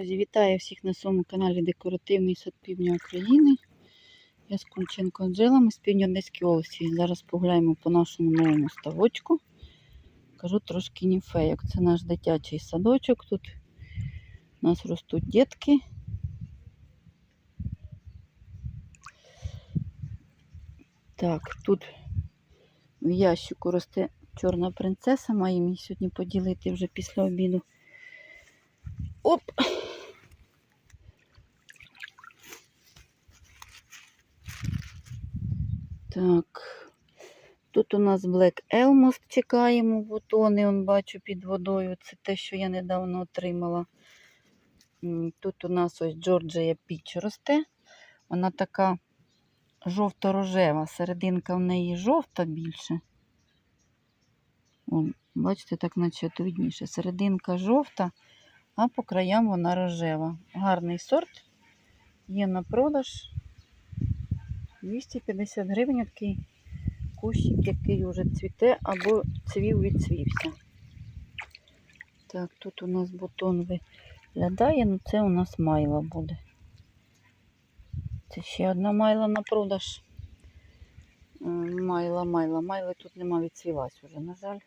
Друзі, вітаю всіх на своєму каналі Декоративний сад Півдня України. Я з Конченко Анжела, ми з Півдня Одеської області. Зараз погуляємо по нашому новому ставочку. Кажу трошки німфейок. Це наш дитячий садочок. Тут у нас ростуть дітки. Так, тут в ящику росте чорна принцеса. Маємо її сьогодні поділити вже після обіду. Оп! Так. Тут у нас Black Elmost чекаємо бутони, он бачу під водою. Це те, що я недавно отримала. Тут у нас ось Georgia Peach росте. Вона така жовто-рожева. Серединка в неї жовта більше. О, бачите, так наче видніше. Серединка жовта, а по краям вона рожева. Гарний сорт. Є на продаж. 250 гривень такий кущик, який вже цвіте або цвів відцвівся. Так, тут у нас бутон виглядає, ну це у нас майла буде. Це ще одна майла на продаж. Майла, майла, майли тут нема відцвілась вже, на жаль.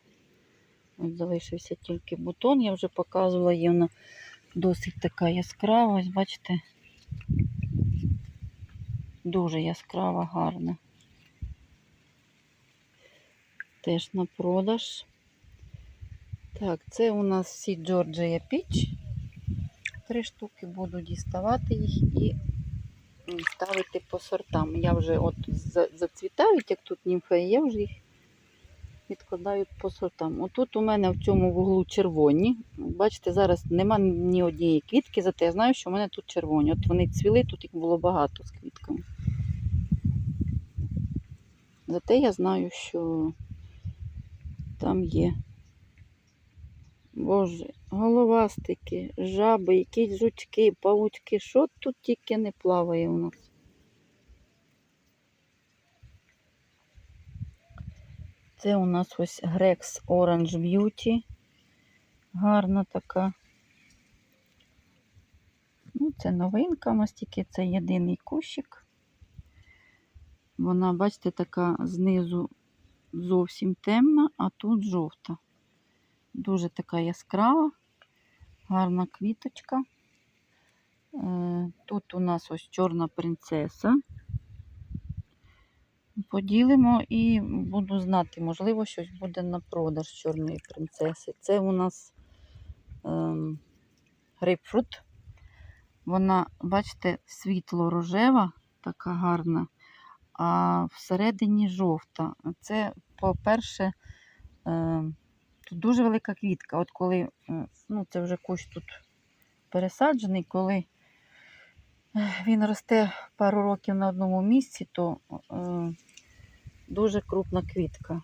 Ось залишився тільки бутон, я вже показувала, є вона досить така яскрава, ось бачите. Дуже яскрава, гарна. Теж на продаж. Так, це у нас всі Джорджія Піч. Три штуки буду діставати їх і ставити по сортам. Я вже от зацвітаю, як тут німфеї, я вже їх відкладаю по сортам. Отут у мене в цьому вуглу червоні. Бачите, зараз нема ні однієї квітки, зате я знаю, що в мене тут червоні. От вони цвіли, тут їх було багато з квітками. Зате я знаю, що там є. Боже, головастики, жаби, якісь жучки, павучки. Що тут тільки не плаває у нас? Це у нас ось Grex Orange Beauty. Гарна така. Ну, це новинка, у нас тільки це єдиний кущик. Вона, бачите, така знизу зовсім темна, а тут жовта. Дуже така яскрава, гарна квіточка. Е, Тут у нас ось чорна принцеса. Поділимо і буду знати, можливо, щось буде на продаж чорної принцеси. Це у нас ем, грейпфрут. Вона, бачите, світло-рожева, така гарна, а всередині жовта. Це, по-перше, е, тут дуже велика квітка. От коли, е, ну, це вже кущ тут пересаджений, коли е, він росте пару років на одному місці, то е, дуже крупна квітка.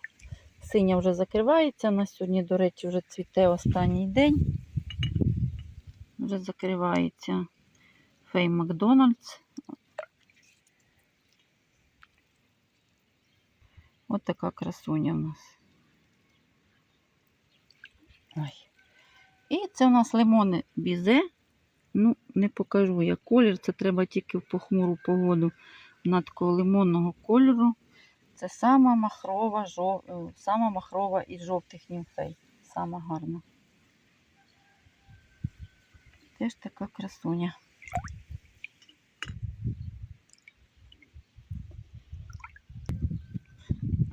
Синя вже закривається. На сьогодні, до речі, вже цвіте останній день. Вже закривається Фей Макдональдс. Ось така красуня у нас. Ой. І це у нас лимони бізе. Ну, не покажу я колір, це треба тільки в похмуру погоду на такого лимонного кольору. Це сама махрова, жов... е, сама махрова із жовтих німфей. Сама гарна. Теж така красуня.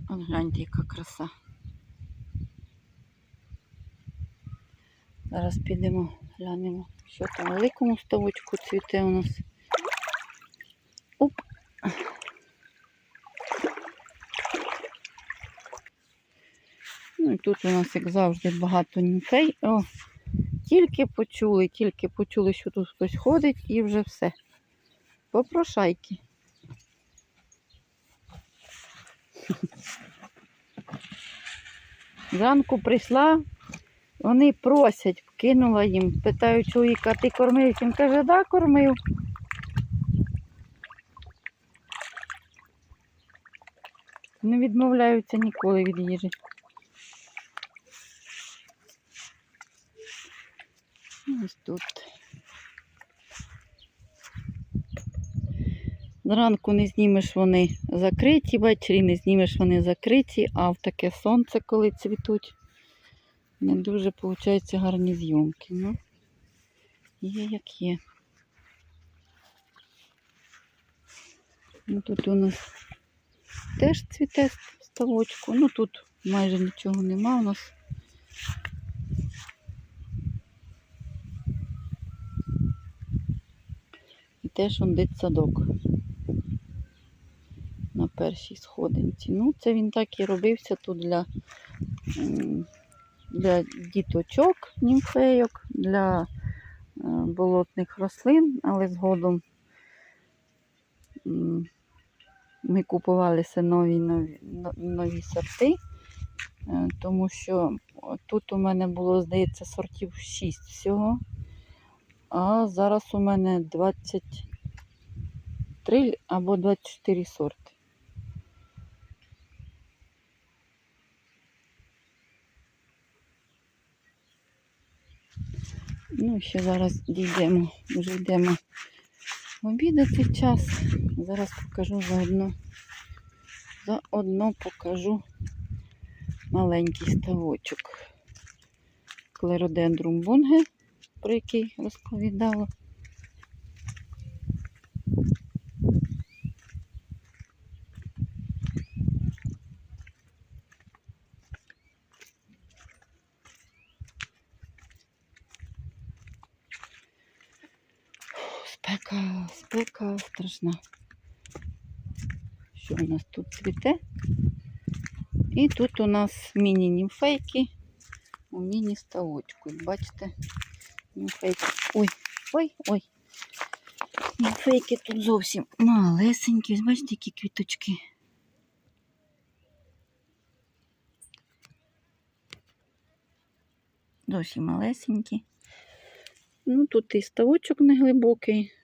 От гляньте, яка краса. Зараз підемо, глянемо, що там великому ставочку цвіте у нас. Оп. Ну і тут у нас, як завжди, багато німфей. О, тільки почули, тільки почули, що тут хтось ходить, і вже все. Попрошайки. Зранку прийшла, вони просять, кинула їм, питають чоловіка, ти кормив? Він каже, да, кормив. Не відмовляються ніколи від їжі. Ось тут. Зранку не знімеш вони закриті, ввечері не знімеш вони закриті, а в таке сонце, коли цвітуть, не дуже виходить гарні зйомки. Ну, Є як є. Ну, Тут у нас теж цвіте ставочку, ну тут майже нічого нема у нас. Теж он дитсадок на першій сходинці. Ну, це він так і робився тут для, для діточок, німфейок, для е, болотних рослин, але згодом ми купувалися нові, нові, нові сорти, е, тому що тут у мене було, здається, сортів 6 всього. А зараз у мене 23 або 24 сорти. Ну, ще зараз дійдемо, вже йдемо обідати час. Зараз покажу заодно. Заодно покажу маленький ставочок. Клеродендрум бунге, про який розповідала. Спека, спека страшна. Що у нас тут цвіте? І тут у нас міні-німфейки у міні-ставочку. Бачите, німфейки. Ой, ой, ой. Німфейки тут зовсім малесенькі. Бачите, які квіточки. Зовсім малесенькі. Ну, тут і ставочок неглибокий.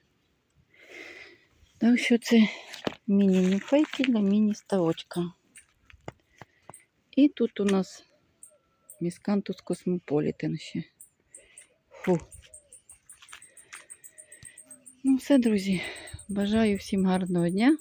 Так що це міні-німфейки для міні-ставочка. І тут у нас міскантус космополітен ще. Фу. Ну, все, друзі. Бажаю всім гарного дня.